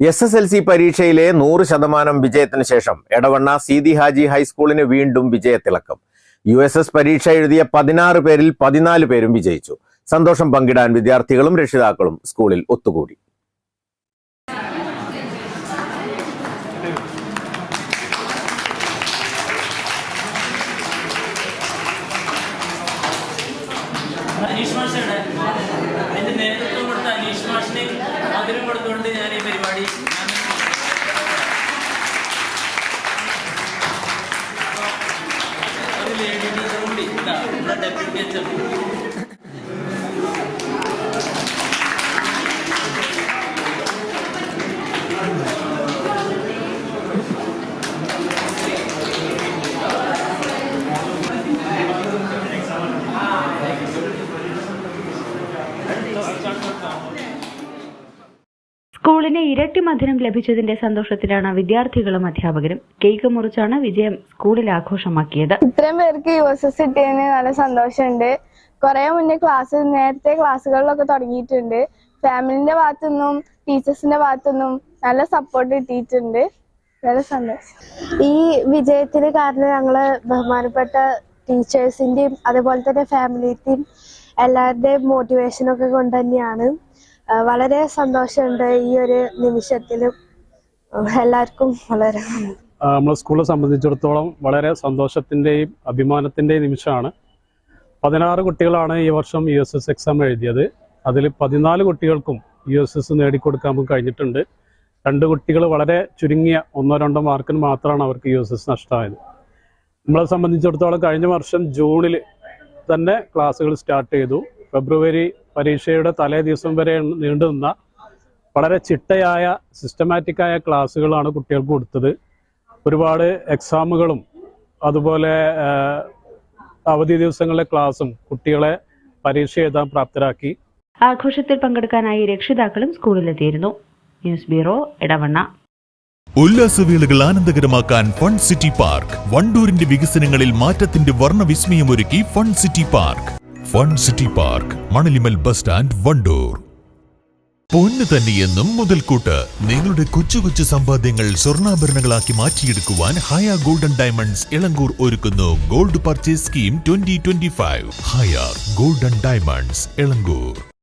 S S L C പരീക്ഷയിലെ നൂറ് ശതമാനം വിജയത്തിന് ശേഷം എടവണ്ണ സീതി ഹാജി ഹൈസ്കൂളിന് വീണ്ടും വിജയത്തിളക്കം. യു എസ് എസ് പരീക്ഷ എഴുതിയ പതിനാറ് പേരിൽ പതിനാല് പേരും വിജയിച്ചു. സന്തോഷം പങ്കിടാൻ വിദ്യാർത്ഥികളും രക്ഷിതാക്കളും സ്കൂളിൽ ഒത്തുകൂടി. അനീഷ് അതിന്റെ നേതൃത്വം കൊടുത്ത അനീഷ് മാഷിനെ മധുരം കൊടുത്തുകൊണ്ട് Là lần 伪 സ്കൂളിന് ഇരട്ടി മധുരം ലഭിച്ചതിന്റെ സന്തോഷത്തിലാണ് വിദ്യാർത്ഥികളും അധ്യാപകരും. കേക്ക് മുറിച്ചാണ് വിജയം സ്കൂളിൽ ആഘോഷമാക്കിയത്. ഇത്രയും പേർക്ക് യു എസ് എസ് കിട്ടിയതിന് നല്ല സന്തോഷമുണ്ട്. കുറെ മുന്നേ ക്ലാസ് നേരത്തെ ക്ലാസ്സുകളിലൊക്കെ തുടങ്ങിയിട്ടുണ്ട്. ഫാമിലിന്റെ ഭാഗത്തുനിന്നും ടീച്ചേഴ്സിന്റെ ഭാഗത്തുനിന്നും നല്ല സപ്പോർട്ട് കിട്ടിയിട്ടുണ്ട്. നല്ല സന്തോഷം. ഈ വിജയത്തിന് കാരണം ഞങ്ങൾ ബഹുമാനപ്പെട്ട ടീച്ചേഴ്സിന്റെയും അതുപോലെ തന്നെ ഫാമിലിയുടെയും എല്ലാവരുടെയും മോട്ടിവേഷനൊക്കെ കൊണ്ട് തന്നെയാണ് വളരെ സന്തോഷമുണ്ട് ഈ ഒരു നിമിഷത്തിലും. എല്ലാവർക്കും വളരെ നമ്മളെ സ്കൂളിനെ സംബന്ധിച്ചിടത്തോളം വളരെ സന്തോഷത്തിന്റെയും അഭിമാനത്തിന്റെയും നിമിഷമാണ്. പതിനാറ് കുട്ടികളാണ് ഈ വർഷം യു എസ് എസ് എക്സാം എഴുതിയത്. അതിൽ പതിനാല് കുട്ടികൾക്കും യു എസ് എസ് നേടിക്കൊടുക്കാൻ കഴിഞ്ഞിട്ടുണ്ട്. രണ്ട് കുട്ടികൾ വളരെ ചുരുങ്ങിയ ഒന്നോ രണ്ടോ മാർക്കിന് മാത്രമാണ് അവർക്ക് യു എസ് എസ് നഷ്ടമായത്. നമ്മളെ സംബന്ധിച്ചിടത്തോളം കഴിഞ്ഞ വർഷം ജൂണിൽ തന്നെ ക്ലാസ്സുകൾ സ്റ്റാർട്ട് ചെയ്തു. ഫെബ്രുവരി പരീക്ഷയുടെ തലേ ദിവസം വരെ നീണ്ടു നിന്ന വളരെ ചിട്ടയായ സിസ്റ്റമാറ്റിക്കായ ക്ലാസ്സുകളാണ് കുട്ടികൾക്ക് കൊടുത്തത്. ഒരുപാട് എക്സാമുകളും അതുപോലെ അവധി ദിവസങ്ങളിലെ ക്ലാസ്സും കുട്ടികളെ പരീക്ഷ എഴുതാൻ പ്രാപ്തരാക്കി. ആഘോഷത്തിൽ പങ്കെടുക്കാനായി രക്ഷിതാക്കളും സ്കൂളിലെത്തിയിരുന്നു. ന്യൂസ് ബ്യൂറോ ഇടവണ്ണ ഉല്ലാസവേളകൾ ആനന്ദകരമാക്കാൻ ഫൺ സിറ്റി പാർക്ക്. വണ്ടൂരിന്റെ വികസനങ്ങളിൽ മാറ്റത്തിന്റെ വർണവിസ്മയമൊരുക്കി fun city park. Fun city park Manalimal bus stand Wandoor. പൊന്ന് തന്നെയെന്നും മുതൽക്കൂട്ട്. നിങ്ങളുടെ കൊച്ചു കൊച്ചു സമ്പാദ്യങ്ങൾ സ്വർണാഭരണങ്ങളാക്കി മാറ്റിയെടുക്കുവാൻ ഹയ ഗോൾഡൻ ഡയമണ്ട്സ് ഇളങ്കൂർ ഒരുക്കുന്നു. Gold purchase scheme twenty twenty five Haya golden diamonds Elankur.